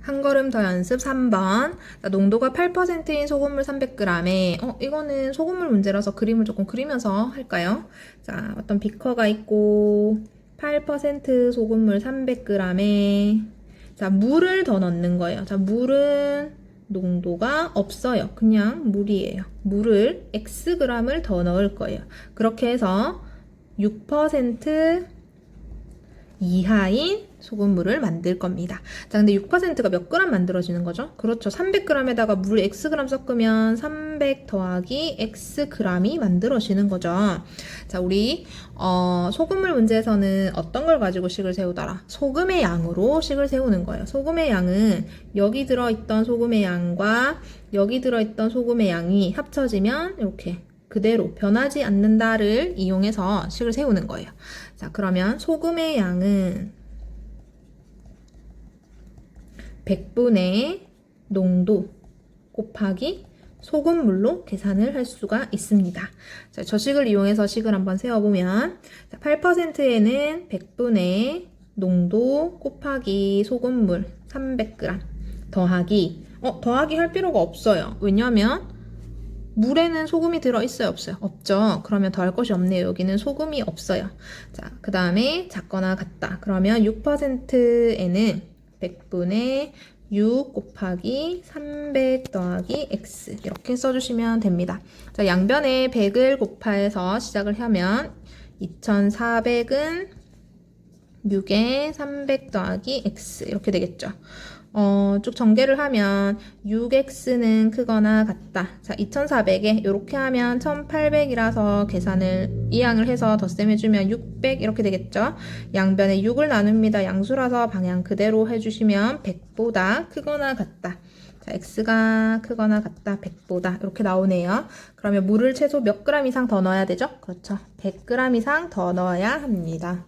한 걸음 더 연습 3번. 자, 농도가 8%인 소금물 300g에, 어, 이거는 소금물 문제라서 그림을 조금 그리면서 할까요? 자, 어떤 비커가 있고, 8% 소금물 300g에, 자, 물을 더 넣는 거예요. 자, 물은 농도가 없어요. 그냥 물이에요. 물을 Xg을 더 넣을 거예요. 그렇게 해서 6% 이하인 소금물을 만들 겁니다. 자, 근데 6%가 몇 그램 만들어지는 거죠? 그렇죠. 300g에다가 물 Xg 섞으면 300 더하기 Xg이 만들어지는 거죠. 자, 우리 어, 소금물 문제에서는 어떤 걸 가지고 식을 세우더라? 소금의 양으로 식을 세우는 거예요. 소금의 양은 여기 들어있던 소금의 양과 여기 들어있던 소금의 양이 합쳐지면 이렇게 그대로 변하지 않는다를 이용해서 식을 세우는 거예요. 자, 그러면 소금의 양은 100분의 농도 곱하기 소금물로 계산을 할 수가 있습니다. 자, 저 식을 이용해서 식을 한번 세워보면 8%에는 100분의 농도 곱하기 소금물 300g 더하기 어, 더하기 할 필요가 없어요. 왜냐하면 물에는 소금이 들어있어요? 없어요? 없죠. 그러면 더할 것이 없네요. 여기는 소금이 없어요. 자, 그 다음에 작거나 같다. 그러면 6%에는 100분의 6 곱하기 300 더하기 x 이렇게 써주시면 됩니다. 자, 양변에 100을 곱해서 시작을 하면 2400은 6에 300 더하기 x 이렇게 되겠죠. 어, 쭉 전개를 하면 6x는 크거나 같다. 자, 2400에 이렇게 하면 1800이라서 계산을 이항을 해서 덧셈 해주면 600 이렇게 되겠죠. 양변에 6을 나눕니다. 양수라서 방향 그대로 해주시면 100보다 크거나 같다. 자, x가 크거나 같다. 100보다 이렇게 나오네요. 그러면 물을 최소 몇 그램 이상 더 넣어야 되죠? 그렇죠. 100g 이상 더 넣어야 합니다.